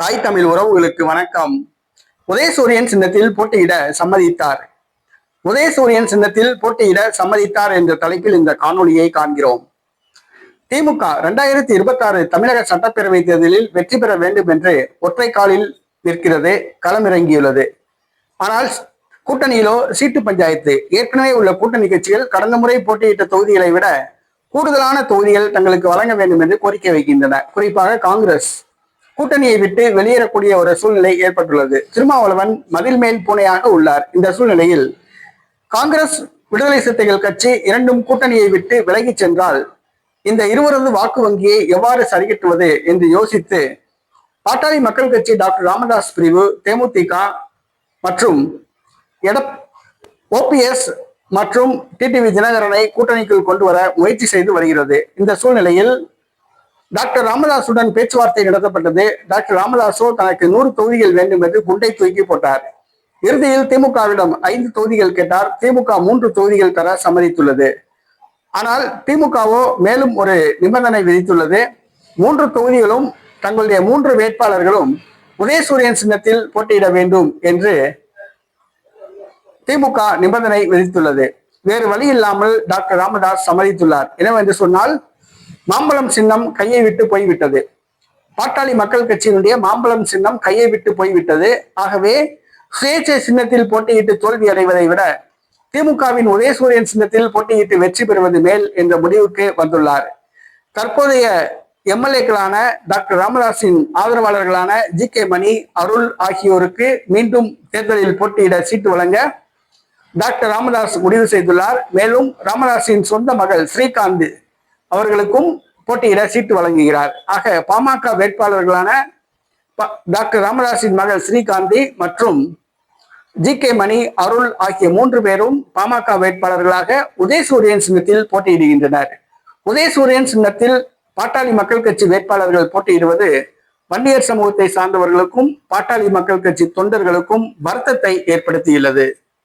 தாய் தமிழ் உறவுகளுக்கு வணக்கம். உதயசூரியன் சின்னத்தில் போட்டியிட சம்மதித்தார். உதயசூரியன் சின்னத்தில் போட்டியிட சம்மதித்தார் என்ற தலைப்பில் இந்த காணொலியை காண்கிறோம். திமுக இரண்டாயிரத்தி இருபத்தி ஆறு தமிழக சட்டப்பேரவை தேர்தலில் வெற்றி பெற வேண்டும் என்று ஒற்றை காலில் நிற்கிறது களமிறங்கியுள்ளது. ஆனால் கூட்டணியிலோ சீட்டு பஞ்சாயத்து ஏற்கனவே உள்ள கூட்டணி கட்சிகள் கடந்த முறை போட்டியிட்ட தொகுதிகளை விட கூடுதலான தொகுதிகள் தங்களுக்கு வழங்க வேண்டும் என்று கோரிக்கை வைக்கின்றன. குறிப்பாக காங்கிரஸ். கூட்டணியை விட்டு வெளியேறக்கூடிய ஒரு சூழ்நிலை ஏற்பட்டுள்ளது. திருமாவளவன் மதில் மேல் பூனையாக உள்ளார். இந்த சூழ்நிலையில் காங்கிரஸ் விடுதலை சிறுத்தைகள் கட்சி இரண்டும் கூட்டணியை விட்டு விலகிச் சென்றால் இந்த இருவரது வாக்கு வங்கியை எவ்வாறு சரிகட்டுவது என்று யோசித்து பாட்டாளி மக்கள் கட்சி டாக்டர் ராமதாஸ் பிரிவு தேமுதிக மற்றும் எட ஓபிஎஸ் மற்றும் டிடிவி தினகரனை கூட்டணிக்குள் கொண்டு வர முயற்சி செய்து வருகிறது. இந்த சூழ்நிலையில் டாக்டர் ராமதாசுடன் பேச்சுவார்த்தை நடத்தப்பட்டது. டாக்டர் ராமதாசோ தனக்கு நூறு தொகுதிகள் வேண்டும் என்று குண்டை தூக்கி போட்டார். இறுதியில் திமுகவிடம் ஐந்து தொகுதிகள் கேட்டார். திமுக மூன்று தொகுதிகள் தர சம்மதித்துள்ளது. ஆனால் திமுகவோ மேலும் ஒரு நிபந்தனை விதித்துள்ளது. மூன்று தொகுதிகளும் தங்களுடைய மூன்று வேட்பாளர்களும் உதயசூரியன் சின்னத்தில் போட்டியிட வேண்டும் என்று திமுக நிபந்தனை விதித்துள்ளது. வேறு வழி இல்லாமல் டாக்டர் ராமதாஸ் சம்மதித்துள்ளார். என்னவென்று சொன்னால் மாம்பழம் சின்னம் கையை விட்டு போய்விட்டது. பாட்டாளி மக்கள் கட்சியினுடைய மாம்பழம் சின்னம் கையை விட்டு போய்விட்டது. ஆகவே சுயேட்சை சின்னத்தில் போட்டியிட்டு தோல்வி அடைவதை விட திமுகவின் உதயசூரியன் சின்னத்தில் போட்டியிட்டு வெற்றி பெறுவது மேல் என்ற முடிவுக்கு வந்துள்ளார். தற்போதைய எம்எல்ஏக்களான டாக்டர் ராமதாஸின் ஆதரவாளர்களான ஜி கே மணி அருள் ஆகியோருக்கு மீண்டும் தேர்தலில் போட்டியிட சீட்டு வழங்க டாக்டர் ராமதாஸ் முடிவு செய்துள்ளார். மேலும் ராமதாஸின் சொந்த மகள் ஸ்ரீகாந்த் அவர்களுக்கும் போட்டியிட சீட்டு வழங்குகிறார். ஆக பாமக வேட்பாளர்களான ப- டாக்டர் ராமதாஸின் மகள் ஸ்ரீகாந்தி மற்றும் ஜி கே மணி அருள் ஆகிய மூன்று பேரும் பாமக வேட்பாளர்களாக உதயசூரியன் சின்னத்தில் போட்டியிடுகின்றனர். உதயசூரியன் சின்னத்தில் பாட்டாளி மக்கள் கட்சி வேட்பாளர்கள் போட்டியிடுவது வன்னியர் சமூகத்தை சார்ந்தவர்களுக்கும் பாட்டாளி மக்கள் கட்சி தொண்டர்களுக்கும் வருத்தத்தை ஏற்படுத்தியுள்ளது.